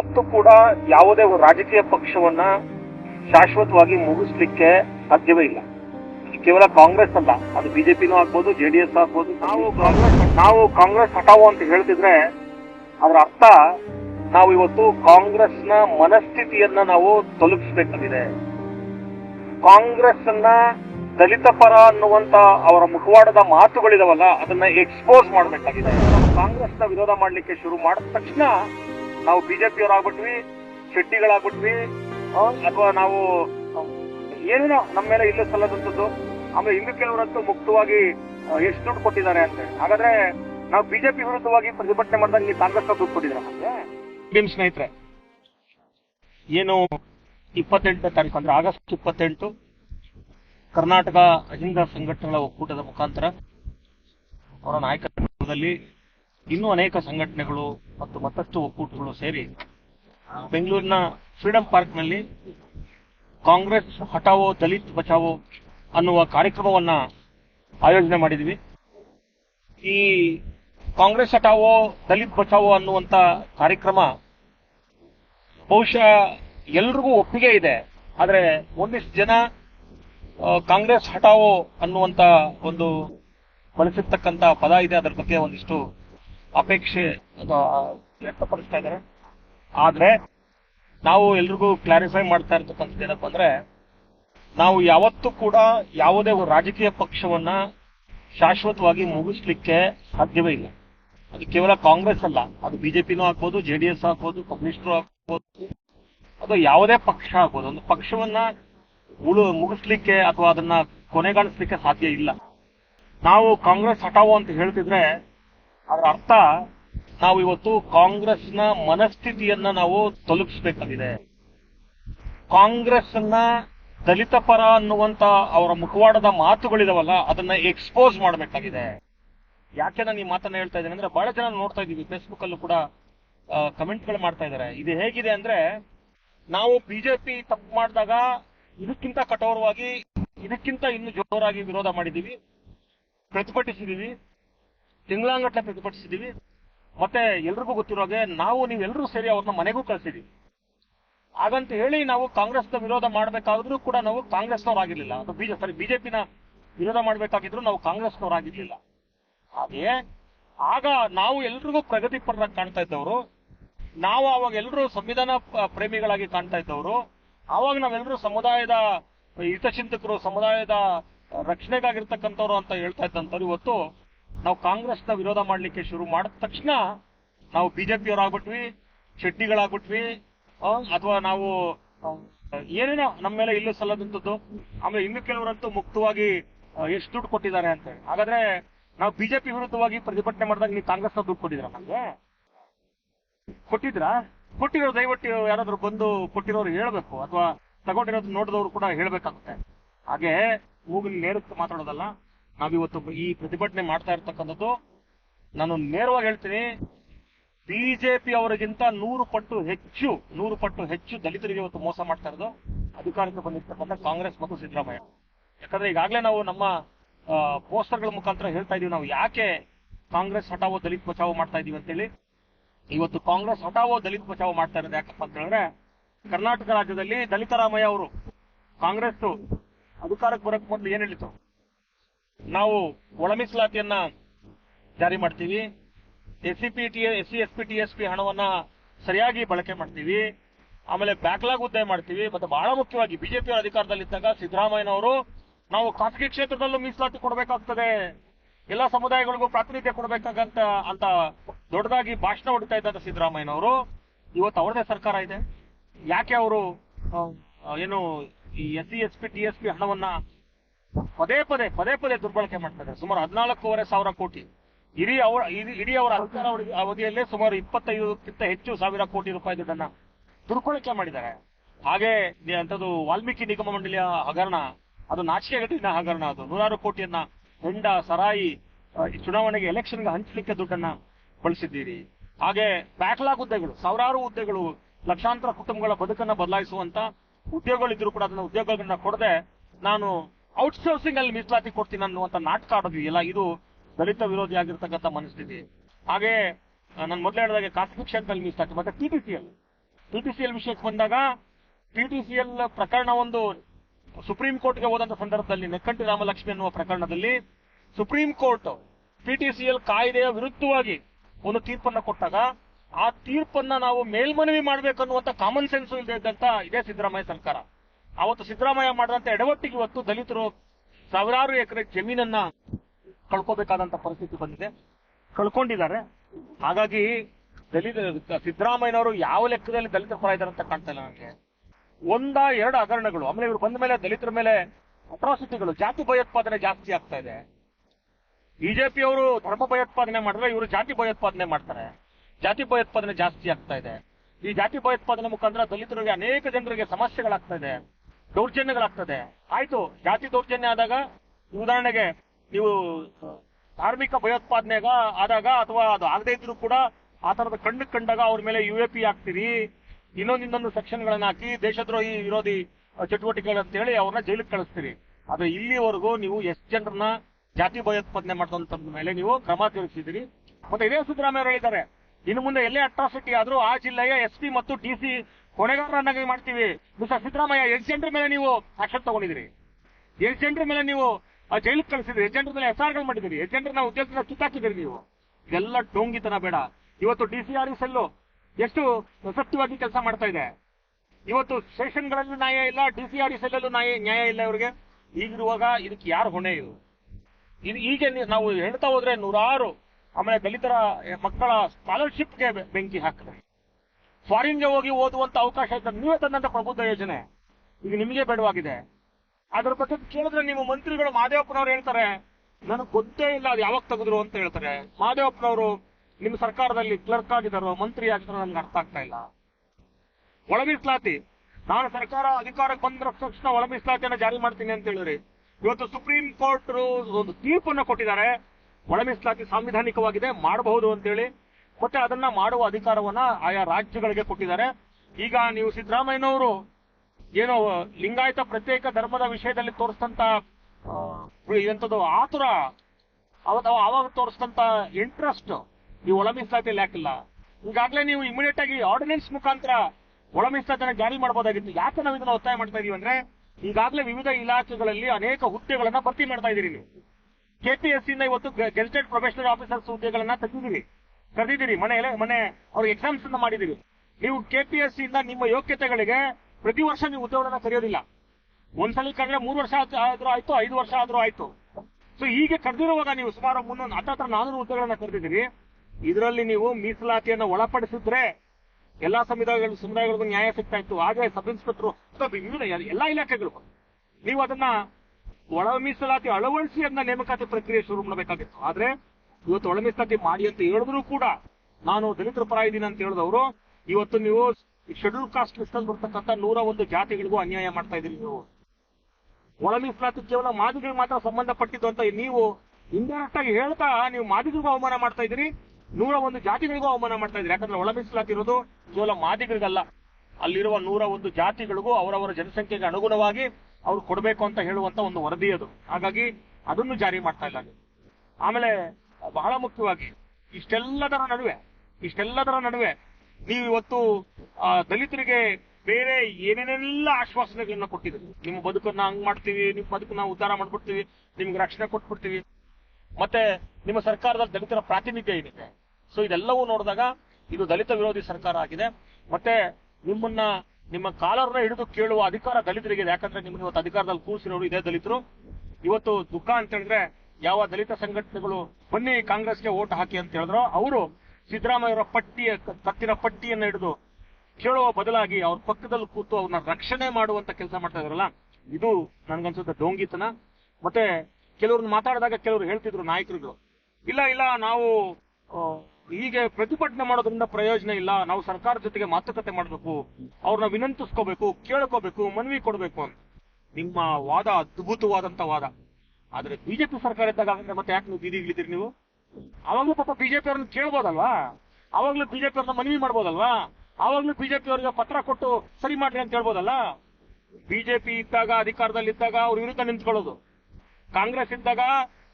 ಯಾವತ್ತೂ ಕೂಡ ಯಾವುದೇ ರಾಜಕೀಯ ಪಕ್ಷವನ್ನ ಶಾಶ್ವತವಾಗಿ ಮುಗಿಸ್ಲಿಕ್ಕೆ ಸಾಧ್ಯವೇ ಇಲ್ಲ. ಕೇವಲ ಕಾಂಗ್ರೆಸ್ ಅಲ್ಲ, ಅದು ಬಿಜೆಪಿನೂ ಆಗ್ಬೋದು ಜೆಡಿಎಸ್ ಆಗ್ಬೋದು, ನಾವು ಕಾಂಗ್ರೆಸ್ ನಾವು ಕಾಂಗ್ರೆಸ್ ಹಟಾವು ಅಂತ ಹೇಳ್ತಿದ್ರೆ ಅದರ ಅರ್ಥ ನಾವು ಇವತ್ತು ಕಾಂಗ್ರೆಸ್ನ ಮನಸ್ಥಿತಿಯನ್ನ ನಾವು ತಲುಪಿಸಬೇಕಾಗಿದೆ. ಕಾಂಗ್ರೆಸ್ ಅನ್ನ ದಲಿತ ಪರ ಅನ್ನುವಂತ ಅವರ ಮುಖವಾಡದ ಮಾತುಗಳಿದಾವಲ್ಲ, ಅದನ್ನ ಎಕ್ಸ್ಪೋಸ್ ಮಾಡಬೇಕಾಗಿದೆ. ಕಾಂಗ್ರೆಸ್ನ ವಿರೋಧ ಮಾಡಲಿಕ್ಕೆ ಶುರು ಮಾಡಿದ ತಕ್ಷಣ ನಾವು ಬಿಜೆಪಿಯವರಾಗ್ಬಿಟ್ವಿ, ಶೆಟ್ಟಿಗಳಾಗ್ಬಿಟ್ವಿ ಅಥವಾ ನಾವು, ಏನೇನೋ ನಮ್ಮ ಮೇಲೆ ಇಲ್ಲ ಸಲ್ಲದಂತದ್ದು ಆಮೇಲೆ ಇನ್ನು ಕೆಲವರಂತೂ ಮುಕ್ತವಾಗಿ ಎಷ್ಟು ದುಡ್ಡು ಕೊಟ್ಟಿದ್ದಾರೆ ಅಂತ ಹೇಳಿ. ಹಾಗಾದ್ರೆ ನಾವು ಬಿಜೆಪಿ ವಿರುದ್ಧವಾಗಿ ಪ್ರತಿಭಟನೆ ಮಾಡಿದಾಗ ನೀವು ಕಾಂಗ್ರೆಸ್ ದುಡ್ಡು ಕೊಟ್ಟಿದ್ರೆ ನಮಗೆ ನಿಮ್ ಸ್ನೇಹಿತರೆ, ಏನು ಇಪ್ಪತ್ತೆಂಟನೇ ತಾರೀಕು ಅಂದ್ರೆ ಆಗಸ್ಟ್ ಇಪ್ಪತ್ತೆಂಟು, ಕರ್ನಾಟಕ ಅಹಿಂದ ಸಂಘಟನೆಗಳ ಒಕ್ಕೂಟದ ಮುಖಾಂತರ ಅವರ ನಾಯಕತ್ವದಲ್ಲಿ ಇನ್ನೂ ಅನೇಕ ಸಂಘಟನೆಗಳು ಮತ್ತು ಮತ್ತಷ್ಟು ಒಕ್ಕೂಟಗಳು ಸೇರಿ ಬೆಂಗಳೂರಿನ ಫ್ರೀಡಂ ಪಾರ್ಕ್ನಲ್ಲಿ ಕಾಂಗ್ರೆಸ್ ಹಟಾವೋ ದಲಿತ್ ಬಚಾವೋ ಅನ್ನುವ ಕಾರ್ಯಕ್ರಮವನ್ನ ಆಯೋಜನೆ ಮಾಡಿದ್ವಿ. ಈ ಕಾಂಗ್ರೆಸ್ ಹಟಾವೋ ದಲಿತ್ ಬಚಾವೋ ಅನ್ನುವಂತ ಕಾರ್ಯಕ್ರಮ ಬಹುಶಃ ಎಲ್ರಿಗೂ ಒಪ್ಪಿಗೆ ಇದೆ. ಆದರೆ ಒಂದಿಷ್ಟು ಜನ ಕಾಂಗ್ರೆಸ್ ಹಟಾವೋ ಅನ್ನುವಂತ ಒಂದು ಬಳಸಿರ್ತಕ್ಕಂತ ಪದ ಇದೆ ಅದರ ಬಗ್ಗೆ ಒಂದಿಷ್ಟು ಅಪೇಕ್ಷೆ ವ್ಯಕ್ತಪಡಿಸ್ತಾ ಇದ್ದಾರೆ. ಆದ್ರೆ ನಾವು ಎಲ್ರಿಗೂ ಕ್ಲಾರಿಫೈ ಮಾಡ್ತಾ ಇರ್ತಕ್ಕಂಥದ್ದು ಏನಪ್ಪ ಅಂದ್ರೆ, ನಾವು ಯಾವತ್ತೂ ಕೂಡ ಯಾವುದೇ ರಾಜಕೀಯ ಪಕ್ಷವನ್ನ ಶಾಶ್ವತವಾಗಿ ಮುಗಿಸ್ಲಿಕ್ಕೆ ಸಾಧ್ಯವೇ ಇಲ್ಲ. ಅದು ಕೇವಲ ಕಾಂಗ್ರೆಸ್ ಅಲ್ಲ, ಅದು ಬಿಜೆಪಿನೂ ಡಿ ಎಸ್ ಆಗ್ಬೋದು, ಕಮ್ಯುನಿಸ್ಟ್ರು ಹಾಕ್ಬೋದು ಅದು ಯಾವುದೇ ಪಕ್ಷ ಆಗ್ಬೋದು. ಒಂದು ಪಕ್ಷವನ್ನ ಉಳು, ಮುಗಿಸ್ಲಿಕ್ಕೆ ಅಥವಾ ಅದನ್ನ ಕೊನೆಗಾಣಿಸ್ಲಿಕ್ಕೆ ಸಾಧ್ಯ ಇಲ್ಲ. ನಾವು ಕಾಂಗ್ರೆಸ್ ಹಟಾವು ಅಂತ ಹೇಳ್ತಿದ್ರೆ ಅದರ ಅರ್ಥ ನಾವು ಇವತ್ತು ಕಾಂಗ್ರೆಸ್ನ ಮನಸ್ಥಿತಿಯನ್ನ ನಾವು ತಲುಪಿಸಬೇಕಾಗಿದೆ. ಕಾಂಗ್ರೆಸ್ ಅನ್ನ ದಲಿತ ಪರ ಅನ್ನುವಂತ ಅವರ ಮುಖವಾಡದ ಮಾತುಗಳಿದಾವಲ್ಲ, ಅದನ್ನ ಎಕ್ಸ್ಪೋಸ್ ಮಾಡಬೇಕಾಗಿದೆ. ಯಾಕೆ ನಾನು ಈ ಮಾತನ್ನ ಹೇಳ್ತಾ ಇದ್ದೇನೆ ಅಂದ್ರೆ, ಬಹಳ ಜನ ನೋಡ್ತಾ ಇದೀವಿ ಫೇಸ್ಬುಕ್ ಅಲ್ಲೂ ಕೂಡ ಕಮೆಂಟ್ಗಳು ಮಾಡ್ತಾ ಇದ್ದಾರೆ. ಇದು ಹೇಗಿದೆ ಅಂದ್ರೆ, ನಾವು ಬಿಜೆಪಿ ತಪ್ಪು ಮಾಡಿದಾಗ ಇದಕ್ಕಿಂತ ಕಠೋರವಾಗಿ, ಇದಕ್ಕಿಂತ ಇನ್ನು ಜೋರಾಗಿ ವಿರೋಧ ಮಾಡಿದೀವಿ ಪ್ರತಿಭಟಿಸಿದೀವಿ ತಿಂಗಳಾಂಗಟ್ಲೆ ಪ್ರತಿಭಟಿಸಿದೀವಿ. ಮತ್ತೆ ಎಲ್ರಿಗೂ ಹಾಗೆ ನಾವು ನೀವೆಲ್ಲರೂ ಸೇರಿ ಅವ್ರನ್ನ ಮನೆಗೂ ಕಳಿಸಿದೀವಿ. ಹಾಗಂತ ಹೇಳಿ ನಾವು ಕಾಂಗ್ರೆಸ್ನ ವಿರೋಧ ಮಾಡಬೇಕಾದ್ರೂ ಕೂಡ ನಾವು ಕಾಂಗ್ರೆಸ್ನವರಾಗಿರ್ಲಿಲ್ಲ ಅಥವಾ ಬಿಜೆ ಸಾರಿ ಬಿಜೆಪಿನ ವಿರೋಧ ಮಾಡಬೇಕಾಗಿದ್ರು ನಾವು ಕಾಂಗ್ರೆಸ್ನವರಾಗಿರ್ಲಿಲ್ಲ ಹಾಗೆಯೇ ಆಗ ನಾವು ಎಲ್ರಿಗೂ ಪ್ರಗತಿಪರರಾಗಿ ಕಾಣ್ತಾ ಇದ್ದವರು. ನಾವು ಅವಾಗ ಎಲ್ಲರೂ ಸಂವಿಧಾನ ಪ್ರೇಮಿಗಳಾಗಿ ಕಾಣ್ತಾ ಇದ್ದವರು. ಆವಾಗ ನಾವೆಲ್ಲರೂ ಸಮುದಾಯದ ಹಿತಚಿಂತಕರು, ಸಮುದಾಯದ ರಕ್ಷಣೆಗಾಗಿರ್ತಕ್ಕಂಥವ್ರು ಅಂತ ಹೇಳ್ತಾ ಇದ್ದಂಥವ್ರು. ಇವತ್ತು ನಾವು ಕಾಂಗ್ರೆಸ್ನ ವಿರೋಧ ಮಾಡ್ಲಿಕ್ಕೆ ಶುರು ಮಾಡಿದ ತಕ್ಷಣ ನಾವು ಬಿಜೆಪಿಯವರಾಗ್ಬಿಟ್ವಿ, ಶೆಟ್ಟಿಗಳಾಗ್ಬಿಟ್ವಿ ಅಥವಾ ನಾವು ಏನೇನೋ ನಮ್ಮ ಮೇಲೆ ಇಲ್ಲೂ ಸಲ್ಲದಂಥದ್ದು, ಆಮೇಲೆ ಇನ್ನು ಕೆಲವರಂತೂ ಮುಕ್ತವಾಗಿ ಎಷ್ಟು ದುಡ್ಡು ಕೊಟ್ಟಿದ್ದಾರೆ ಅಂತ ಹೇಳಿ. ಹಾಗಾದ್ರೆ ನಾವು ಬಿಜೆಪಿ ವಿರುದ್ಧವಾಗಿ ಪ್ರತಿಭಟನೆ ಮಾಡಿದಾಗ ನೀವು ನ ದುಡ್ಡು ಕೊಟ್ಟಿದ್ರ ನಮ್ಗೆ? ಕೊಟ್ಟಿದ್ರಾ ಕೊಟ್ಟಿರೋ ದಯವಿಟ್ಟು ಯಾರಾದ್ರೂ ಬಂದು ಕೊಟ್ಟಿರೋರು ಹೇಳ್ಬೇಕು, ಅಥವಾ ತಗೊಂಡಿರೋದು ನೋಡಿದವರು ಕೂಡ ಹೇಳ್ಬೇಕಾಗುತ್ತೆ. ಹಾಗೆ, ಮೂಗಿನ ನೇರಕ್ಕೆ ಮಾತಾಡೋದಲ್ಲ. ನಾವಿವತ್ತು ಈ ಪ್ರತಿಭಟನೆ ಮಾಡ್ತಾ ಇರ್ತಕ್ಕಂಥದ್ದು. ನಾನು ನೇರವಾಗಿ ಹೇಳ್ತೀನಿ, ಬಿಜೆಪಿ ಅವರಿಗಿಂತ ನೂರು ಪಟ್ಟು ಹೆಚ್ಚು, ನೂರು ಪಟ್ಟು ಹೆಚ್ಚು ದಲಿತರಿಗೆ ಇವತ್ತು ಮೋಸ ಮಾಡ್ತಾ ಇರೋದು ಅಧಿಕಾರಕ್ಕೆ ಬಂದಿರ್ತಕ್ಕಂಥ ಕಾಂಗ್ರೆಸ್ ಮತ್ತು ಸಿದ್ದರಾಮಯ್ಯ. ಯಾಕಂದ್ರೆ ಈಗಾಗಲೇ ನಾವು ನಮ್ಮ ಪೋಸ್ಟರ್ಗಳ ಮುಖಾಂತರ ಹೇಳ್ತಾ ಇದೀವಿ, ನಾವು ಯಾಕೆ ಕಾಂಗ್ರೆಸ್ ಹಟಾವೋ ದಲಿತ ಬಚಾವೋ ಮಾಡ್ತಾ ಇದೀವಿ ಅಂತೇಳಿ. ಇವತ್ತು ಕಾಂಗ್ರೆಸ್ ಹಟಾವೋ ದಲಿತ ಬಚಾವೋ ಮಾಡ್ತಾ ಇರೋದು ಯಾಕಪ್ಪ ಅಂತ ಹೇಳಿದ್ರೆ, ಕರ್ನಾಟಕ ರಾಜ್ಯದಲ್ಲಿ ದಲಿತರಾಮಯ್ಯ ಅವರು ಕಾಂಗ್ರೆಸ್ ಅಧಿಕಾರಕ್ಕೆ ಬರಕ್ ಮೊದಲು ಏನ್ ಹೇಳಿತು ನಾವು ಒಳಮೀಸಲಾತಿಯನ್ನ ಜಾರಿ ಮಾಡ್ತೀವಿ. S C P T S S P T S P ಹಣವನ್ನ ಸರಿಯಾಗಿ ಬಳಕೆ ಮಾಡ್ತೀವಿ. ಆಮೇಲೆ ಬ್ಯಾಕ್ಲಾಗ್ ಹುದ್ದೆ ಮಾಡ್ತೀವಿ. ಮತ್ತೆ ಬಹಳ ಮುಖ್ಯವಾಗಿ ಬಿಜೆಪಿ ಅಧಿಕಾರದಲ್ಲಿದ್ದಾಗ ಸಿದ್ದರಾಮಯ್ಯನವರು ನಾವು ಖಾಸಗಿ ಕ್ಷೇತ್ರದಲ್ಲೂ ಮೀಸಲಾತಿ ಕೊಡಬೇಕಾಗ್ತದೆ. ಎಲ್ಲ ಸಮುದಾಯಗಳಿಗೂ ಪ್ರಾತಿನಿಧ್ಯ ಕೊಡಬೇಕಾಗಂತ ಅಂತ ದೊಡ್ಡದಾಗಿ ಭಾಷಣ ಹೊಡಿತಾ ಇದ್ದಂತ ಸಿದ್ದರಾಮಯ್ಯನವರು. ಇವತ್ತು ಅವರದೇ ಸರ್ಕಾರ ಇದೆ. ಯಾಕೆ ಅವರು ಏನು ಈ S C S P T S P ಹಣವನ್ನ ಪದೇ ಪದೇ ಪದೇ ಪದೇ ದುರ್ಬಳಕೆ ಮಾಡ್ತಾರೆ. ಸುಮಾರು ಹದಿನಾಲ್ಕೂವರೆ ಸಾವಿರ ಕೋಟಿ. ಇಡೀ ಅವರ ಇಡೀ- ಅವರ ಅಧಿಕಾರ ಅವಧಿ- ಅವಧಿಯಲ್ಲೇ ಸುಮಾರು ಇಪ್ಪತ್ತೈದಕ್ಕಿಂತ ಹೆಚ್ಚು ಸಾವಿರ ಕೋಟಿ ರೂಪಾಯಿ ದುಡ್ಡನ್ನ ದುರ್ಬಳಕೆ ಮಾಡಿದ್ದಾರೆ. ಹಾಗೆ ಅಂತದ್ದು ವಾಲ್ಮೀಕಿ ನಿಗಮ ಮಂಡಳಿಯ ಹಗರಣ ಅದು ನಾಚಿಕೆಗಟ್ಟಿನ ಹಗರಣ ಅದು. ನೂರಾರು ಕೋಟಿಯನ್ನ ಹೆಂಡ ಸರಾಯಿ ಆ, ಎಲೆಕ್ಷನ್ ಚುನಾವಣೆಗೆ ಎಲೆಕ್ಷನ್ಗೆ ಹಂಚಲಿಕ್ಕೆ ದುಡ್ಡನ್ನ ಬಳಸಿದ್ದೀರಿ. ಹಾಗೆ ಬ್ಯಾಕ್ಲಾಗ್ ಹುದ್ದೆಗಳು ಸಾವಿರಾರು ಹುದ್ದೆಗಳು ಲಕ್ಷಾಂತರ ಕುಟುಂಬಗಳ ಬದುಕನ್ನ ಬದಲಾಯಿಸುವಂತ ಉದ್ಯೋಗಗಳಿದ್ರು ಕೂಡ ಅದನ್ನ ಉದ್ಯೋಗಗಳನ್ನ ಕೊಡದೆ ನಾನು ಔಟ್ಸೋರ್ಸಿಂಗ್ ಅಲ್ಲಿ ಮೀಸಲಾತಿ ಕೊಡ್ತೀನಿ ಅನ್ನುವಂತ ನಾಟಕ ಆಡೋದು ಎಲ್ಲ ಇದು ದಲಿತ ವಿರೋಧಿ ಆಗಿರ್ತಕ್ಕಂಥ ಮನಸ್ಥಿತಿ. ಹಾಗೆ ನಾನು ಮೊದಲೇ ಹೇಳಿದಾಗೆ ಖಾಸಗಿ ಕ್ಷೇತ್ರದಲ್ಲಿ ಮೀಸಲಾತಿ, ಮತ್ತೆ ಟಿಟಿಸಿಯಲ್ಲಿ ಪಿಟಿಸಿಎಲ್ ವಿಷಯಕ್ಕೆ ಬಂದಾಗ ಪಿಟಿಸಿಎಲ್ ಪ್ರಕರಣ ಒಂದು ಸುಪ್ರೀಂ ಕೋರ್ಟ್ಗೆ ಹೋದಂತ ಸಂದರ್ಭದಲ್ಲಿ ನೆಕ್ಕಂಟಿ ರಾಮಲಕ್ಷ್ಮಿ ಅನ್ನುವ ಪ್ರಕರಣದಲ್ಲಿ ಸುಪ್ರೀಂ ಕೋರ್ಟ್ ಪಿಟಿಸಿಎಲ್ ಕಾಯ್ದೆಯ ವಿರುದ್ಧವಾಗಿ ಒಂದು ತೀರ್ಪನ್ನ ಕೊಟ್ಟಾಗ, ಆ ತೀರ್ಪನ್ನ ನಾವು ಮೇಲ್ಮನವಿ ಮಾಡಬೇಕನ್ನುವಂತ ಕಾಮನ್ ಸೆನ್ಸ್ ಇಲ್ಲದೆ ಇದ್ದಂತ ಇದೇ ಸಿದ್ದರಾಮಯ್ಯ ಸರ್ಕಾರ. ಅವತ್ತು ಸಿದ್ದರಾಮಯ್ಯ ಮಾಡಿದಂತ ಎಡವಟ್ಟಿಗೆ ಇವತ್ತು ದಲಿತರು ಸಾವಿರಾರು ಎಕರೆ ಜಮೀನನ್ನ ಕಳ್ಕೋಬೇಕಾದಂತ ಪರಿಸ್ಥಿತಿ ಬಂದಿದೆ. ಕಳ್ಕೊಂಡಿದ್ದಾರೆ. ಹಾಗಾಗಿ ದಲಿತ, ಸಿದ್ದರಾಮಯ್ಯನವರು ಯಾವ ಲೆಕ್ಕದಲ್ಲಿ ದಲಿತರ ಪರ ಇದ್ದಾರೆ ಅಂತ ಕಾಣ್ತಾ ಇಲ್ಲ ನನಗೆ. ಒಂದ ಎರಡು ಹಗರಣಗಳು. ಆಮೇಲೆ ಇವರು ಬಂದ ಮೇಲೆ ದಲಿತರ ಮೇಲೆ ಅಟ್ರಾಸಿಟಿಗಳು. ಜಾತಿ ಭಯೋತ್ಪಾದನೆ ಜಾಸ್ತಿ ಆಗ್ತಾ ಇದೆ. ಬಿಜೆಪಿ ಅವರು ಧರ್ಮ ಭಯೋತ್ಪಾದನೆ ಮಾಡಿದ್ರೆ ಇವರು ಜಾತಿ ಭಯೋತ್ಪಾದನೆ ಮಾಡ್ತಾರೆ. ಜಾತಿ ಭಯೋತ್ಪಾದನೆ ಜಾಸ್ತಿ ಆಗ್ತಾ ಇದೆ. ಈ ಜಾತಿ ಭಯೋತ್ಪಾದನೆ ಮುಖಾಂತರ ದಲಿತರಿಗೆ ಅನೇಕ ಜನರಿಗೆ ಸಮಸ್ಯೆಗಳಾಗ್ತಾ ಇದೆ. ದೌರ್ಜನ್ಯಗಳಾಗ್ತದೆ. ಆಯ್ತು, ಜಾತಿ ದೌರ್ಜನ್ಯ ಆದಾಗ ಉದಾಹರಣೆಗೆ ನೀವು ಧಾರ್ಮಿಕ ಭಯೋತ್ಪಾದನೆಗ ಆದಾಗ ಅಥವಾ ಅದು ಆಗದೇ ಇದ್ರು ಕೂಡ ಆ ತರದ ಕಣ್ಣು ಕಂಡಾಗ ಅವ್ರ ಮೇಲೆ ಯು ಎ ಪಿ ಹಾಕ್ತೀರಿ. ಇನ್ನೊಂದು ಇನ್ನೊಂದು ಸೆಕ್ಷನ್ ಗಳನ್ನ ಹಾಕಿ ದೇಶದ್ರೋಹಿ ವಿರೋಧಿ ಚಟುವಟಿಕೆಗಳಂತ ಹೇಳಿ ಅವ್ರನ್ನ ಜೈಲಿಗೆ ಕಳಿಸ್ತೀರಿ. ಆದ್ರೆ ಇಲ್ಲಿವರೆಗೂ ನೀವು ಎಷ್ಟು ಜನರನ್ನ ಜಾತಿ ಭಯೋತ್ಪಾದನೆ ಮಾಡಿದಂತ ಮೇಲೆ ನೀವು ಕ್ರಮ ಜರುಗಿಸಿದಿರಿ ಮತ್ತೆ ಇದೇ ಸಿದ್ದರಾಮಯ್ಯ ಹೇಳಿದ್ದಾರೆ, ಇನ್ನು ಮುಂದೆ ಎಲ್ಲೇ ಅಟ್ರಾಸಿಟಿ ಆದ್ರೂ ಆ ಜಿಲ್ಲೆಯ ಎಸ್ ಪಿ ಮತ್ತು ಡಿ ಸಿ ಹೊಣೆಗಾರರನ್ನಾಗಿ ಮಾಡ್ತೀವಿ. ಮಿಸ್ಟರ್ ಸಿದ್ದರಾಮಯ್ಯ ಜನರ ಮೇಲೆ ನೀವು ಆಕ್ಷನ್ ತಗೊಂಡಿದ್ರಿ ಜನರ ಮೇಲೆ ನೀವು ಜೈಲಿಗೆ ಕಳಿಸಿದ್ರಿ ಜನರ ಮೇಲೆ ಎಫ್ಐಆರ್ ಮಾಡಿದ್ರಿ ಏಜೆಂಟರ್ನ ಉದ್ಯೋಗದಿಂದ ಕಿತ್ತಾಕಿದ್ರಿ ನೀವು. ಇದೆಲ್ಲ ಡೋಂಗಿತನ ಬೇಡ. ಇವತ್ತು ಡಿ ಸಿ ಆರ್ ಸೆಲ್ಲು ಎಷ್ಟು ಪ್ರಸಕ್ತವಾಗಿ ಕೆಲಸ ಮಾಡ್ತಾ ಇದೆ. ಇವತ್ತು ಸ್ಟೇಷನ್ಗಳಲ್ಲೂ ನ್ಯಾಯ ಇಲ್ಲ, ಡಿ ಸಿ ಆರ್ ಸೆಲ್ಲಲ್ಲೂ ನ್ಯಾಯ ನ್ಯಾಯ ಇಲ್ಲ ಇವರಿಗೆ. ಈಗಿರುವಾಗ ಇದಕ್ಕೆ ಯಾರು ಹೊಣೆ ಇದು? ಇದು ಈಗ ನಾವು ಹೇಳ್ತಾ ಹೋದ್ರೆ ನೂರಾರು ಆಮೇಲೆ ದಲಿತರ ಮಕ್ಕಳ ಸ್ಕಾಲರ್ಶಿಪ್ಗೆ ಬೆಂಕಿ ಹಾಕಿದ್ರೆ ಫಾರಿನ್ಗೆ ಹೋಗಿ ಓದುವಂತ ಅವಕಾಶ ಇದ್ದ ನೀವೇ ತಂದಂತ ಪ್ರಬುದ್ಧ ಯೋಜನೆ. ಈಗ ನಿಮಗೆ ಬೇಡವಾಗಿದೆ. ಅದ್ರ ಬಗ್ಗೆ ಕೇಳಿದ್ರೆ ನಿಮ್ಮ ಮಂತ್ರಿಗಳು ಮಾದೇವಪ್ಪನವ್ರು ಹೇಳ್ತಾರೆ, ನನಗೆ ಗೊತ್ತೇ ಇಲ್ಲ ಅದು ಯಾವಾಗ ತೆಗೆದ್ರು ಅಂತ ಹೇಳ್ತಾರೆ. ಮಾದೇವಪ್ಪನವರು ನಿಮ್ಮ ಸರ್ಕಾರದಲ್ಲಿ ಕ್ಲರ್ಕ್ ಆಗಿದ್ದಾರೋ, ಮಂತ್ರಿ ಆಗಿದ್ದಾರೋ ನನ್ಗೆ ಅರ್ಥ ಆಗ್ತಾ ಇಲ್ಲ. ಒಳಮೀಸಲಾತಿ ನಾನು ಸರ್ಕಾರ ಅಧಿಕಾರಕ್ಕೆ ಬಂದ ತಕ್ಷಣ ಒಳಮೀಸಲಾತಿಯನ್ನು ಜಾರಿ ಮಾಡ್ತೀನಿ ಅಂತ ಹೇಳಿದ್ರಿ. ಇವತ್ತು ಸುಪ್ರೀಂ ಕೋರ್ಟ್ ಒಂದು ತೀರ್ಪನ್ನ ಕೊಟ್ಟಿದ್ದಾರೆ. ಒಳಮೀಸಲಾತಿ ಸಾಂವಿಧಾನಿಕವಾಗಿದೆ, ಮಾಡಬಹುದು ಅಂತೇಳಿ ಮತ್ತೆ ಅದನ್ನ ಮಾಡುವ ಅಧಿಕಾರವನ್ನ ಆಯಾ ರಾಜ್ಯಗಳಿಗೆ ಕೊಟ್ಟಿದ್ದಾರೆ. ಈಗ ನೀವು ಸಿದ್ದರಾಮಯ್ಯನವರು ಏನೋ ಲಿಂಗಾಯತ ಪ್ರತ್ಯೇಕ ಧರ್ಮದ ವಿಷಯದಲ್ಲಿ ತೋರಿಸಿದಂತ ಎಂತದು ಆತುರ ಅವಾಗ ತೋರಿಸ್ತಂತ ಇಂಟ್ರೆಸ್ಟ್ ನೀವು ಒಳ ಮೀಸಲಾತಿಯಲ್ಲಿ ಯಾಕಿಲ್ಲ ಈಗಾಗಲೇ ನೀವು ಇಮಿಡಿಯೇಟ್ ಆಗಿ ಆರ್ಡಿನೆನ್ಸ್ ಮುಖಾಂತರ ಒಳ ಜಾರಿ ಮಾಡಬಹುದಾಗಿತ್ತು. ಯಾಕೆ ನಾವು ಇದನ್ನ ಒತ್ತಾಯ ಮಾಡ್ತಾ ಇದೀವಿ ಅಂದ್ರೆ, ಈಗಾಗಲೇ ವಿವಿಧ ಇಲಾಖೆಗಳಲ್ಲಿ ಅನೇಕ ಹುದ್ದೆಗಳನ್ನ ಭರ್ತಿ ಮಾಡ್ತಾ ಇದ್ದೀರಿ ನೀವು. ಕೆಪಿಎಸ್ಸಿಯಿಂದ ಇವತ್ತು ಗೆಜೆಟೆಡ್ ಪ್ರೊಫೆಷನಲ್ ಆಫೀಸರ್ಸ್ ಹುದ್ದೆಗಳನ್ನ ತೆಗೆದಿದ್ದೀರಿ. ಕರೆದಿದ್ದೀರಿ ಮನೆಯಲ್ಲೇ ಮನೆ, ಅವ್ರ ಎಕ್ಸಾಮ್ಸ್ ಅನ್ನ ಮಾಡಿದಿರಿ. ನೀವು ಕೆಪಿಎಸ್ಸಿ ಇಂದ ನಿಮ್ಮ ಯೋಗ್ಯತೆಗಳಿಗೆ ಪ್ರತಿ ವರ್ಷ ನೀವು ಉದ್ಯೋಗಗಳನ್ನ ಕರೆಯೋದಿಲ್ಲ. ಒಂದ್ಸಲ ಕರೆದ್ರೆ ಮೂರು ವರ್ಷ ಆದ್- ಆದ್ರೂ ಆಯ್ತು, ಐದು ವರ್ಷ ಆದ್ರೂ ಆಯ್ತು. ಸೊ ಹೀಗೆ ಕರೆದಿರುವಾಗ ನೀವು ಸುಮಾರು ಮುನ್ನೂರು ಹತ್ತತ್ರ ನಾನೂರು ಉದ್ಯೋಗಗಳನ್ನ ಕರೆದಿದ್ದೀರಿ. ಇದರಲ್ಲಿ ನೀವು ಮೀಸಲಾತಿಯನ್ನು ಒಳಪಡಿಸಿದ್ರೆ ಎಲ್ಲಾ ಸಮುದಾಯಗಳು, ಸಮುದಾಯಗಳಿಗೂ ನ್ಯಾಯ ಸಿಗ್ತಾ ಇತ್ತು. ಹಾಗೆ ಸಬ್ ಇನ್ಸ್ಪೆಕ್ಟರ್ ಎಲ್ಲಾ ಇಲಾಖೆಗಳು, ನೀವು ಅದನ್ನ ಒಳ ಮೀಸಲಾತಿ ಅಳವಡಿಸಿ ಅದನ್ನ ನೇಮಕಾತಿ ಪ್ರಕ್ರಿಯೆ ಶುರು ಮಾಡಬೇಕಾಗಿತ್ತು. ಆದ್ರೆ ಇವತ್ತು ಸ್ಥಿತಿ ಮಾಡಿ ಅಂತ ಹೇಳಿದ್ರು ಕೂಡ ನಾನು ದಲಿತರ ಪರ ಇದ್ದೀನಿ ಅಂತ ಹೇಳಿದವರು, ಇವತ್ತು ನೀವು ಶೆಡ್ಯೂಲ್ ಕಾಸ್ಟ್ ಲಿಸ್ಟ್ ಅಲ್ಲಿ ಬರ್ತಕ್ಕಂಥ ನೂರ ಒಂದು ಜಾತಿಗಳಿಗೂ ಅನ್ಯಾಯ ಮಾಡ್ತಾ ಇದ್ದೀರಿ ನೀವು. ಒಳ ಮೀಸಲಾತಿ ಕೇವಲ ಮಾದಿಗಳಿಗೆ ಮಾತ್ರ ಸಂಬಂಧಪಟ್ಟಿದ್ದು ಅಂತ ನೀವು ಇಂಡೈರೆಕ್ಟ್ ಆಗಿ ಹೇಳ್ತಾ ನೀವು ಮಾದಿಗಳಿಗೂ ಅವಮಾನ ಮಾಡ್ತಾ ಇದ್ದೀರಿ, ನೂರ ಒಂದು ಜಾತಿಗಳಿಗೂ ಅವಮಾನ ಮಾಡ್ತಾ ಇದ್ದೀರಿ. ಯಾಕಂದ್ರೆ ಒಳ ಮೀಸಲಾತಿ ಇರೋದು ಕೇವಲ ಮಾದಿಗಳಿಗಲ್ಲ ಅಲ್ಲಿರುವ ನೂರ ಒಂದು ಜಾತಿಗಳಿಗೂ ಅವರವರ ಜನಸಂಖ್ಯೆಗೆ ಅನುಗುಣವಾಗಿ ಅವ್ರು ಕೊಡಬೇಕು ಅಂತ ಹೇಳುವಂತ ಒಂದು ವರದಿ ಅದು. ಹಾಗಾಗಿ ಅದನ್ನು ಜಾರಿ ಮಾಡ್ತಾ ಇಲ್ಲ ಆಮೇಲೆ ಬಹಳ ಮುಖ್ಯವಾಗಿ ಇಷ್ಟೆಲ್ಲದರ ನಡುವೆ ಇಷ್ಟೆಲ್ಲದರ ನಡುವೆ ನೀವು ಇವತ್ತು ದಲಿತರಿಗೆ ಬೇರೆ ಏನೇನೆಲ್ಲ ಆಶ್ವಾಸನೆಗಳನ್ನ ಕೊಟ್ಟಿದ್ರು ನಿಮ್ಮ ಬದುಕನ್ನ ಹಂಗ್ ಮಾಡ್ತೀವಿ, ನಿಮ್ಮ ಬದುಕನ್ನ ಉದ್ಧಾರ ಮಾಡ್ಬಿಡ್ತೀವಿ, ನಿಮ್ಗೆ ರಕ್ಷಣೆ ಕೊಟ್ಬಿಡ್ತೀವಿ. ಮತ್ತೆ ನಿಮ್ಮ ಸರ್ಕಾರದಲ್ಲಿ ದಲಿತರ ಪ್ರಾತಿನಿಧ್ಯ ಏನಿದೆ ಸೊ ಇದೆಲ್ಲವೂ ನೋಡಿದಾಗ ಇದು ದಲಿತ ವಿರೋಧಿ ಸರ್ಕಾರ ಆಗಿದೆ. ಮತ್ತೆ ನಿಮ್ಮನ್ನ, ನಿಮ್ಮ ಕಾಲರ್ನ ಹಿಡಿದು ಕೇಳುವ ಅಧಿಕಾರ ದಲಿತರಿಗೆ ಯಾಕಂದ್ರೆ ನಿಮ್ಮನ್ನ ಇವತ್ತು ಅಧಿಕಾರದಲ್ಲಿ ಕೂರಿಸಿರೋರು ಇದೇ ದಲಿತರು. ಇವತ್ತು ದುಃಖ ಅಂತ ಹೇಳಿದ್ರೆ ಯಾವ ದಲಿತ ಸಂಘಟನೆಗಳು ಬನ್ನಿ ಕಾಂಗ್ರೆಸ್ಗೆ ಓಟ್ ಹಾಕಿ ಅಂತ ಹೇಳಿದ್ರು, ಅವರು ಸಿದ್ದರಾಮಯ್ಯವರ ಪಟ್ಟಿಯ ಕತ್ತಿನ ಪಟ್ಟಿಯನ್ನು ಹಿಡಿದು ಕೇಳುವ ಬದಲಾಗಿ ಅವ್ರ ಪಕ್ಕದಲ್ಲಿ ಕೂತು ಅವ್ರನ್ನ ರಕ್ಷಣೆ ಮಾಡುವಂತ ಕೆಲಸ ಮಾಡ್ತಾ ಇದ್ರಲ್ಲ ಇದು ನನ್ಗನ್ಸುತ್ತೆ ಡೋಂಗಿತನ. ಮತ್ತೆ ಕೆಲವ್ರನ್ನ ಮಾತಾಡಿದಾಗ ಕೆಲವರು ಹೇಳ್ತಿದ್ರು ನಾಯಕರುಗಳು, ಇಲ್ಲ ಇಲ್ಲ, ನಾವು ಹೀಗೆ ಪ್ರತಿಭಟನೆ ಮಾಡೋದ್ರಿಂದ ಪ್ರಯೋಜನ ಇಲ್ಲ, ನಾವು ಸರ್ಕಾರ ಜೊತೆಗೆ ಮಾತುಕತೆ ಮಾಡಬೇಕು, ಅವ್ರನ್ನ ವಿನಂತಿಸ್ಕೋಬೇಕು, ಕೇಳ್ಕೋಬೇಕು, ಮನವಿ ಕೊಡಬೇಕು ಅಂತ. ನಿಮ್ಮ ವಾದ ಅದ್ಭುತವಾದಂತ ವಾದ. ಆದ್ರೆ ಬಿಜೆಪಿ ಸರ್ಕಾರ ಇದ್ದಾಗ ಅಂದ್ರೆ ಮತ್ತೆ ಯಾಕೆ ನೀವು ಬೀದಿಗಿಳಿದಿರಿ ನೀವು? ಅವಾಗ್ಲೂ ಪಾಪ ಬಿಜೆಪಿ ಅವ್ರನ್ನ ಕೇಳ್ಬೋದಲ್ವಾ? ಅವಾಗ್ಲೂ ಬಿಜೆಪಿ ಅವ್ರನ್ನ ಮನವಿ ಮಾಡ್ಬೋದಲ್ವಾ? ಅವಾಗ್ಲೂ ಬಿಜೆಪಿ ಅವ್ರಿಗೆ ಪತ್ರ ಕೊಟ್ಟು ಸರಿ ಮಾಡ್ರಿ ಅಂತ ಹೇಳ್ಬೋದಲ್ಲ? ಬಿಜೆಪಿ ಇದ್ದಾಗ ಅಧಿಕಾರದಲ್ಲಿ ಇದ್ದಾಗ ಅವ್ರ ವಿರುದ್ಧ ನಿಂತ್ಕೊಳ್ಳೋದು. ಕಾಂಗ್ರೆಸ್ ಇದ್ದಾಗ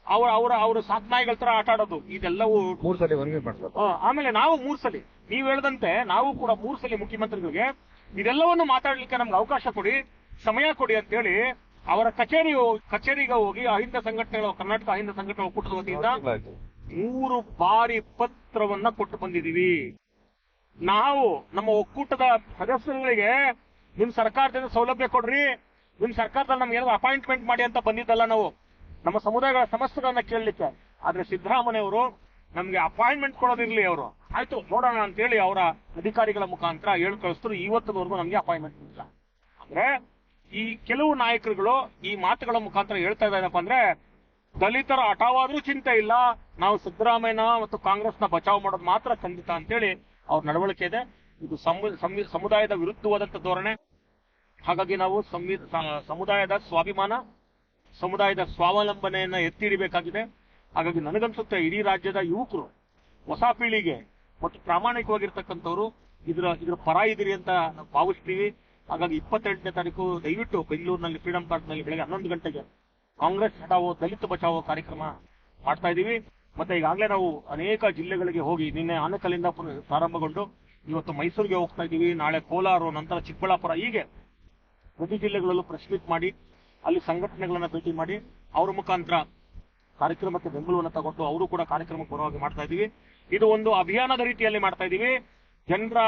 ಅವ್ರ ಅವರ ಅವ್ರ ಸಾಧನಾಯಿಗಳ ತರ ಆಟ ಆಡೋದು. ಇದೆಲ್ಲವೂ ಮೂರು ಸಲ ಮನವಿ ಮಾಡ್ತಾರೆ ಆ, ಆಮೇಲೆ ನಾವು ಮೂರ್ ಸಲಿ ನೀವ್ ಹೇಳ್ದಂತೆ ನಾವು ಕೂಡ ಮೂರು ಸಲಿ ಮುಖ್ಯಮಂತ್ರಿಗಳಿಗೆ ಇದೆಲ್ಲವನ್ನು ಮಾತಾಡ್ಲಿಕ್ಕೆ ನಮ್ಗೆ ಅವಕಾಶ ಕೊಡಿ ಸಮಯ ಕೊಡಿ ಅಂತೇಳಿ ಅವರ ಕಚೇರಿ ಕಚೇರಿಗೆ ಹೋಗಿ ಅಹಿಂದ ಸಂಘಟನೆಗಳು, ಕರ್ನಾಟಕ ಅಹಿಂದ ಸಂಘಟನೆ ಒಕ್ಕೂಟದ ವತಿಯಿಂದ ಮೂರು ಬಾರಿ ಪತ್ರವನ್ನ ಕೊಟ್ಟು ಬಂದಿದೀವಿ ನಾವು ನಮ್ಮ ಒಕ್ಕೂಟದ ಸದಸ್ಯರುಗಳಿಗೆ ನಿಮ್ ಸರ್ಕಾರದಿಂದ ಸೌಲಭ್ಯ ಕೊಡ್ರಿ, ನಿಮ್ ಸರ್ಕಾರದಲ್ಲಿ ನಮ್ಗೆ ಏನಾದ್ರು ಅಪಾಯಿಂಟ್ಮೆಂಟ್ ಮಾಡಿ ಅಂತ ಬಂದಿದ್ದಲ್ಲ ನಾವು. ನಮ್ಮ ಸಮುದಾಯಗಳ ಸಮಸ್ಯೆಗಳನ್ನ ಕೇಳಲಿಕ್ಕೆ. ಆದ್ರೆ ಸಿದ್ದರಾಮಯ್ಯವರು ನಮ್ಗೆ ಅಪಾಯಿಂಟ್ಮೆಂಟ್ ಕೊಡೋದಿರ್ಲಿ ಅವರು. ಆಯ್ತು, ನೋಡೋಣ ಅಂತ ಹೇಳಿ ಅವರ ಅಧಿಕಾರಿಗಳ ಮುಖಾಂತರ ಹೇಳಿ ಕಳಿಸ್ತರು ಇವತ್ತಿನವರೆಗೂ ನಮ್ಗೆ ಅಪಾಯಿಂಟ್ಮೆಂಟ್ ಇಲ್ಲ. ಅಂದ್ರೆ ಈ ಕೆಲವು ನಾಯಕರುಗಳು ಈ ಮಾತುಗಳ ಮುಖಾಂತರ ಹೇಳ್ತಾ ಇದ್ದಾರಪ್ಪ ಅಂದ್ರೆ, ದಲಿತರ ಹಠವಾದ್ರೂ ಚಿಂತೆ ಇಲ್ಲ, ನಾವು ಸಿದ್ದರಾಮಯ್ಯನ ಮತ್ತು ಕಾಂಗ್ರೆಸ್ನ ಬಚಾವ್ ಮಾಡೋದು ಮಾತ್ರ ಖಂಡಿತ ಅಂತೇಳಿ ಅವ್ರ ನಡವಳಿಕೆ ಇದೆ. ಇದು ಸಮು- ಸಮಿ- ಸಮುದಾಯದ ವಿರುದ್ಧವಾದಂತ ಧೋರಣೆ. ಹಾಗಾಗಿ ನಾವು ಸಮುದಾಯದ ಸ್ವಾಭಿಮಾನ, ಸಮುದಾಯದ ಸ್ವಾವಲಂಬನೆಯನ್ನ ಎತ್ತಿ ಹಿಡಿಬೇಕಾಗಿದೆ ಹಾಗಾಗಿ ನನಗನ್ಸುತ್ತೆ ಇಡೀ ರಾಜ್ಯದ ಯುವಕರು, ಹೊಸ ಪೀಳಿಗೆ ಮತ್ತು ಪ್ರಾಮಾಣಿಕವಾಗಿರ್ತಕ್ಕಂಥವ್ರು, ಇದ್ರ ಇದ್ರ ಪರ ಇದಿರಿ ಅಂತ ನಾವು ಭಾವಿಸ್ತೀವಿ. ಹಾಗಾಗಿ ಇಪ್ಪತ್ತೆಂಟನೇ ತಾರೀಕು ದಯವಿಟ್ಟು ಬೆಂಗಳೂರಿನಲ್ಲಿ ಫ್ರೀಡಂ ಪಾರ್ಕ್ನಲ್ಲಿ ಬೆಳಗ್ಗೆ ಹನ್ನೊಂದು ಗಂಟೆಗೆ ಕಾಂಗ್ರೆಸ್ ಹಟಾವೋ ದಲಿತ ಬಚಾವೋ ಕಾರ್ಯಕ್ರಮ ಮಾಡ್ತಾ ಇದ್ದೀವಿ. ಮತ್ತೆ ಈಗಾಗಲೇ ನಾವು ಅನೇಕ ಜಿಲ್ಲೆಗಳಿಗೆ ಹೋಗಿ ನಿನ್ನೆ ಆನಕಲ್ಲಿಂದ ಪ್ರಾರಂಭಗೊಂಡು ಇವತ್ತು ಮೈಸೂರಿಗೆ ಹೋಗ್ತಾ ಇದೀವಿ ನಾಳೆ ಕೋಲಾರ, ನಂತರ ಚಿಕ್ಕಬಳ್ಳಾಪುರ ಹೀಗೆ ಪ್ರತಿ ಜಿಲ್ಲೆಗಳಲ್ಲೂ ಪ್ರೆಸ್ ಮೀಟ್ ಮಾಡಿ, ಅಲ್ಲಿ ಸಂಘಟನೆಗಳನ್ನ ಭೇಟಿ ಮಾಡಿ, ಅವರ ಮುಖಾಂತರ ಕಾರ್ಯಕ್ರಮಕ್ಕೆ ಬೆಂಗಳೂರನ್ನ ತಗೊಂಡು ಅವರು ಕೂಡ ಕಾರ್ಯಕ್ರಮಕ್ಕೆ ಪರವಾಗಿ ಮಾಡ್ತಾ ಇದೀವಿ ಇದು ಒಂದು ಅಭಿಯಾನದ ರೀತಿಯಲ್ಲಿ ಮಾಡ್ತಾ ಇದೀವಿ ಜನರ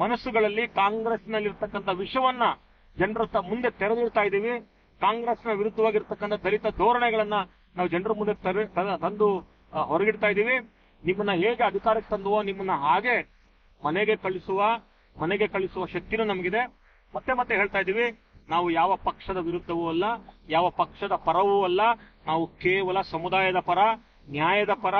ಮನಸ್ಸುಗಳಲ್ಲಿ ಕಾಂಗ್ರೆಸ್ನಲ್ಲಿರ್ತಕ್ಕಂಥ ವಿಷವನ್ನ ಜನರ ಮುಂದೆ ತೆರೆದಿಡ್ತಾ ಇದ್ದೀವಿ. ಕಾಂಗ್ರೆಸ್ನ ವಿರುದ್ಧವಾಗಿರ್ತಕ್ಕಂಥ ದಲಿತ ಧೋರಣೆಗಳನ್ನ ನಾವು ಜನರ ಮುಂದೆ ತಂದು ಹೊರಗಿಡ್ತಾ ಇದ್ದೀವಿ. ನಿಮ್ಮನ್ನ ಹೇಗೆ ಅಧಿಕಾರಕ್ಕೆ ತಂದುವೋ, ನಿಮ್ಮನ್ನ ಹಾಗೆ ಮನೆಗೆ ಕಳಿಸುವ ಮನೆಗೆ ಕಳಿಸುವ ಶಕ್ತಿನೂ ನಮಗಿದೆ. ಮತ್ತೆ ಮತ್ತೆ ಹೇಳ್ತಾ ಇದ್ದೀವಿ, ನಾವು ಯಾವ ಪಕ್ಷದ ವಿರುದ್ಧವೂ ಅಲ್ಲ, ಯಾವ ಪಕ್ಷದ ಪರವೂ ಅಲ್ಲ. ನಾವು ಕೇವಲ ಸಮುದಾಯದ ಪರ, ನ್ಯಾಯದ ಪರ,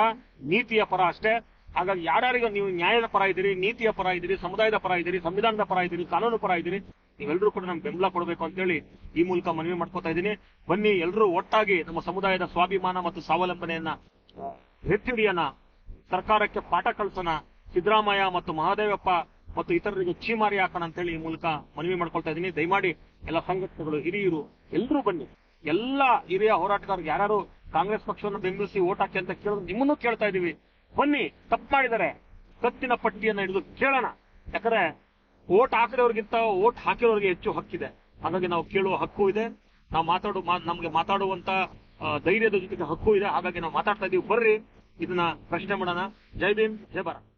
ನೀತಿಯ ಪರ ಅಷ್ಟೇ. ಹಾಗಾಗಿ ಯಾರ್ಯಾರಿಗೂ ನೀವು ನ್ಯಾಯದ ಪರ ಇದ್ದೀರಿ, ನೀತಿಯ ಪರ ಇದ್ದೀರಿ, ಸಮುದಾಯದ ಪರ ಇದ್ದೀರಿ, ಸಂವಿಧಾನದ ಪರ ಇದ್ದೀರಿ, ಕಾನೂನು ಪರ ಇದ್ದೀರಿ, ನೀವೆಲ್ಲರೂ ಕೂಡ ನಮ್ಗೆ ಬೆಂಬಲ ಕೊಡಬೇಕು ಅಂತೇಳಿ ಈ ಮೂಲಕ ಮನವಿ ಮಾಡ್ಕೋತಾ ಇದ್ದೀನಿ. ಬನ್ನಿ, ಎಲ್ಲರೂ ಒಟ್ಟಾಗಿ ನಮ್ಮ ಸಮುದಾಯದ ಸ್ವಾಭಿಮಾನ ಮತ್ತು ಸ್ವಾವಲಂಬನೆಯನ್ನ ಎತ್ತಿಡಿಯನ ಎತ್ತಿ ಸರ್ಕಾರಕ್ಕೆ ಪಾಠ ಕಲಿಸೋಣ, ಸಿದ್ದರಾಮಯ್ಯ ಮತ್ತು ಮಹಾದೇವಪ್ಪ ಮತ್ತು ಇತರರಿಗೆ ಚೀಮಾರಿ ಹಾಕೋಣ ಅಂತೇಳಿ ಈ ಮೂಲಕ ಮನವಿ ಮಾಡ್ಕೊಳ್ತಾ ಇದ್ದೀನಿ. ದಯಮಾಡಿ ಎಲ್ಲ ಸಂಘಟನೆಗಳು, ಹಿರಿಯರು, ಎಲ್ಲರೂ ಬನ್ನಿ. ಎಲ್ಲ ಹಿರಿಯ ಹೋರಾಟಗಾರರು ಯಾರು ಕಾಂಗ್ರೆಸ್ ಪಕ್ಷವನ್ನು ಬೆಂಬಲಿಸಿ ಓಟ್ ಹಾಕಿ ಅಂತ ಕೇಳಿದ್ರು ನಿಮ್ಮನ್ನು ಕೇಳ್ತಾ ಇದೀವಿ ಬನ್ನಿ ತಪ್ಪು ಮಾಡಿದ್ದಾರೆ ಕತ್ತಿನ ಪಟ್ಟಿಯನ್ನ ಹಿಡಿದು ಕೇಳೋಣ. ಯಾಕಂದ್ರೆ ಓಟ್ ಹಾಕಿದವ್ರಿಗಿಂತ ಓಟ್ ಹಾಕಿರೋರಿಗೆ ಹೆಚ್ಚು ಹಕ್ಕಿದೆ. ಹಾಗಾಗಿ ನಾವು ಕೇಳುವ ಹಕ್ಕು ಇದೆ. ನಾವು ಮಾತಾಡುವ ನಮ್ಗೆ ಮಾತಾಡುವಂತ ಧೈರ್ಯದ ಜೊತೆಗೆ ಹಕ್ಕು ಇದೆ. ಹಾಗಾಗಿ ನಾವು ಮಾತಾಡ್ತಾ ಇದೀವಿ. ಬರ್ರಿ, ಇದನ್ನ ಪ್ರಶ್ನೆ ಮಾಡೋಣ. ಜೈ ಭೀಮ್, ಜೈ ಭಾರತ್.